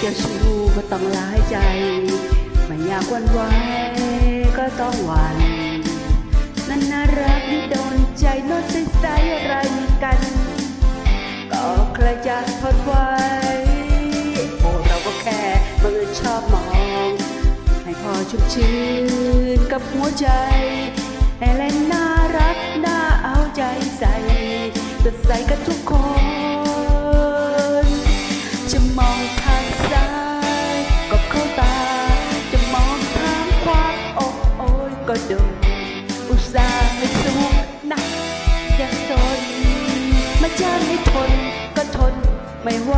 เจะสู้ก็ต้องหลายใจ ไม่อยากวันไหวก็ต้องหวันนั่นน่ารักนี่โดนใจโน้ตใสๆอะไรกัน ก็ใครจะทนไหวโอ้เราก็แค่บังเอิญชอบมอง ให้พอชุ่มชื้นกับหัวใจแอเลนน่ารักน่าเอาใจใส่สดใสกับทุกคน ก็โดนอุตส่าห์ไม่สู้นะยังทนมาจ้างให้ทนก็ทนไม่ไหว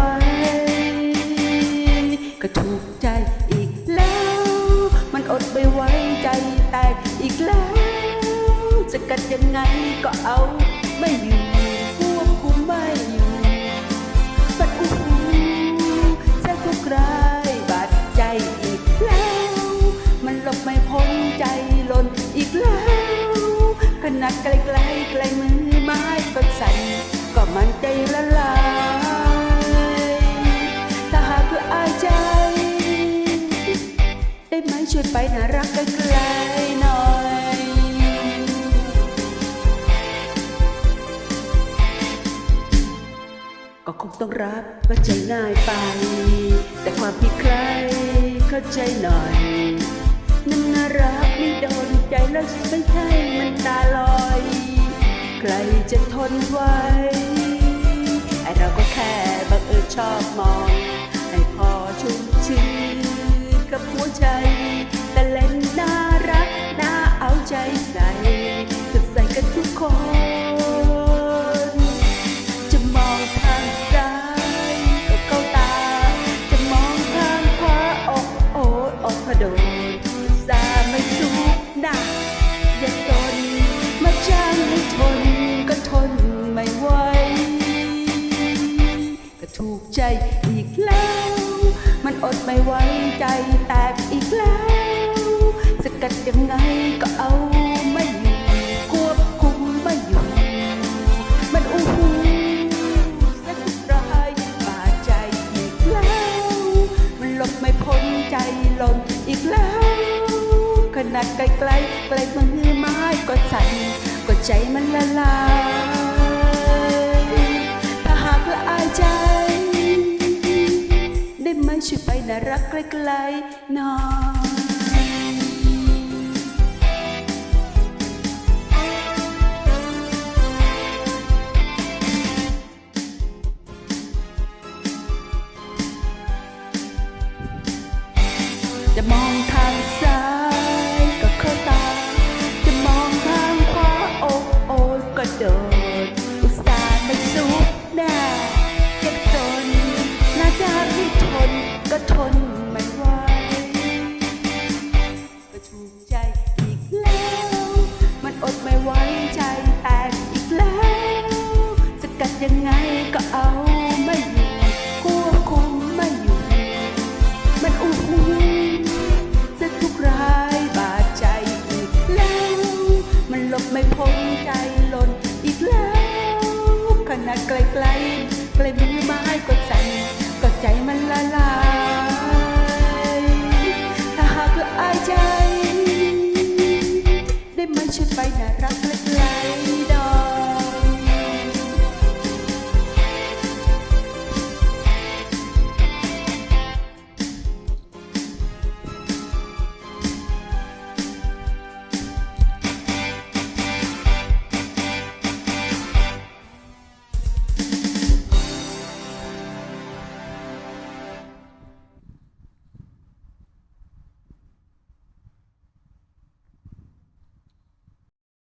ก็ถูกใจอีกแล้ว มันอดไม่ไหวใจแตกอีกแล้ว จะกัดยังไงก็เอาไม่อยู่ ช่วยไปน่ารักไกลๆหน่อยก็คงต้องรับว่าใจง่ายไป แต่ความผิดใครเข้าใจหน่อยนั่นน่ารักไม่โดนใจแล้วไม่ใช่มันตาลอย ใครจะทนไหวไอเราก็แค่บังเอิญชอบมอง ให้พอชุ่มชื่นกับหัวใจ อดไม่ไหวใจแตกอีกแล้ว สกัดยังไงก็เอาไม่อยู่ควบคุมไม่อยู่ มันอู้หูเส้นรายบาดใจอีกแล้ว มันหลบไม่พ้นใจหล่นอีกแล้ว ขนาดไกลๆไกลมือไม้ก็สั่นก็ใจมันละลาย น่ารักไกลๆหน่อย จะมองทางซ้าย ไม่พ้นใจหล่นอีกแล้ว ขนาดไกลๆไกลไกลมือไม้ก็สั่นก็ใจมันละลาย